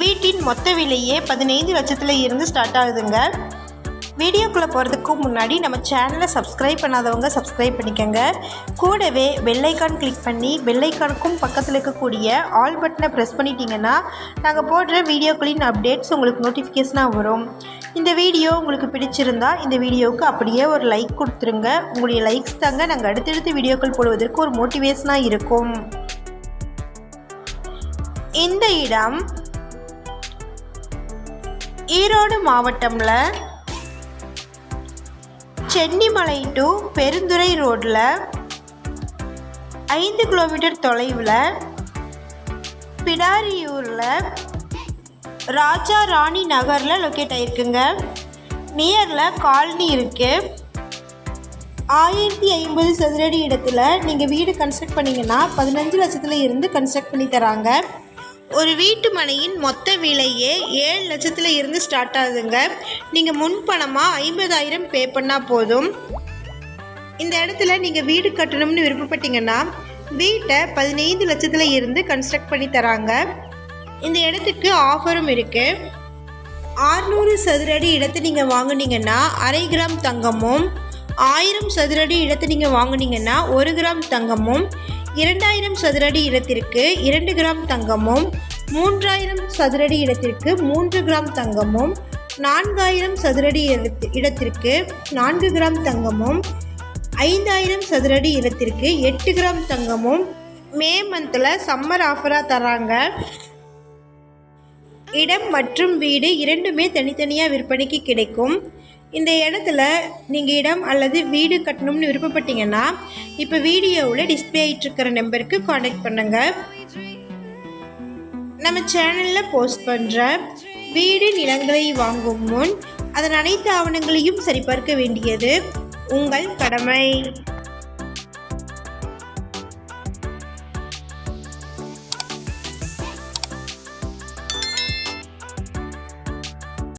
வீட்டின் மொத்த விலையே பதினைந்து லட்சத்தில் இருந்து ஸ்டார்ட் ஆகுதுங்க. வீடியோக்குள்ளே போகிறதுக்கு முன்னாடி நம்ம சேனலை சப்ஸ்கிரைப் பண்ணாதவங்க சப்ஸ்கிரைப் பண்ணிக்கோங்க. கூடவே பெல்லைக்கான் கிளிக் பண்ணி பெல்லைக்கானுக்கும் பக்கத்தில் இருக்கக்கூடிய ஆல் பட்டனை ப்ரெஸ் பண்ணிட்டீங்கன்னா நாங்கள் போடுற வீடியோக்களின் அப்டேட்ஸ் உங்களுக்கு நோட்டிஃபிகேஷனாக வரும். இந்த வீடியோ உங்களுக்கு பிடிச்சிருந்தா இந்த வீடியோவுக்கு அப்படியே ஒரு லைக் கொடுத்துருங்க. உங்களுடைய லைக்ஸ் தாங்க நாங்கள் அடுத்தடுத்து வீடியோக்கள் போடுவதற்கு ஒரு மோட்டிவேஷனாக இருக்கும். இந்த இடம் ஈரோடு மாவட்டம்ல சென்னிமலை டு பெருந்துறை ரோட்டில் ஐந்து கிலோமீட்டர் தொலைவில் பிடாரியூரில் ராஜா ராணி நகரில் லொக்கேட் ஆகிருக்குங்க நியரில் காலனி இருக்குது ஆயிரத்தி ஐம்பது சதுரடி இடத்துல நீங்கள் வீடு கன்ஸ்ட்ரக்ட் பண்ணிங்கன்னா பதினஞ்சு லட்சத்தில் இருந்து கன்ஸ்ட்ரக்ட் பண்ணி தராங்க. ஒரு வீட்டு மனையின் மொத்த விலையே ஏழு லட்சத்தில் இருந்து ஸ்டார்ட் ஆகுதுங்க. நீங்கள் முன்பணமாக ஐம்பதாயிரம் பே பண்ணால் போதும். இந்த இடத்துல நீங்கள் வீடு கட்டணும்னு விருப்பப்பட்டீங்கன்னா வீட்டை பதினைந்து லட்சத்தில் இருந்து கன்ஸ்ட்ரக்ட் பண்ணி தராங்க. இந்த இடத்துக்கு ஆஃபரும் இருக்குது ஆறுநூறு சதுரடி இடத்தை நீங்கள் வாங்குனீங்கன்னா அரை கிராம் தங்கமும் ஆயிரம் சதுரடி இடத்தை நீங்கள் வாங்குனீங்கன்னா ஒரு கிராம் தங்கமும் இரண்டாயிரம் சதுரடி இடத்திற்கு இரண்டு கிராம் தங்கமும் மூன்றாயிரம் சதுரடி இடத்திற்கு மூன்று கிராம் தங்கமும் நான்காயிரம் சதுரடி இடத்திற்கு நான்கு கிராம் தங்கமும் ஐந்தாயிரம் சதுரடி இடத்திற்கு எட்டு கிராம் தங்கமும். மே மந்தில் சம்மர் ஆஃபராக தராங்க. இடம் மற்றும் வீடு இரண்டுமே தனித்தனியாக விற்பனைக்கு கிடைக்கும். இந்த இடத்துல நீங்கள் இடம் அல்லது வீடு கட்டணும்னு விருப்பப்பட்டீங்கன்னா இப்போ வீடியோவில் டிஸ்பிளே ஆகிட்டுருக்கிற நம்பருக்கு காண்டாக்ட் பண்ணுங்கள் நம்ம சேனலில் போஸ்ட் பண்ணுற வீடு நிலங்களை வாங்கும் முன் அதன் அனைத்து ஆவணங்களையும் சரிபார்க்க வேண்டியது உங்கள் கடமை.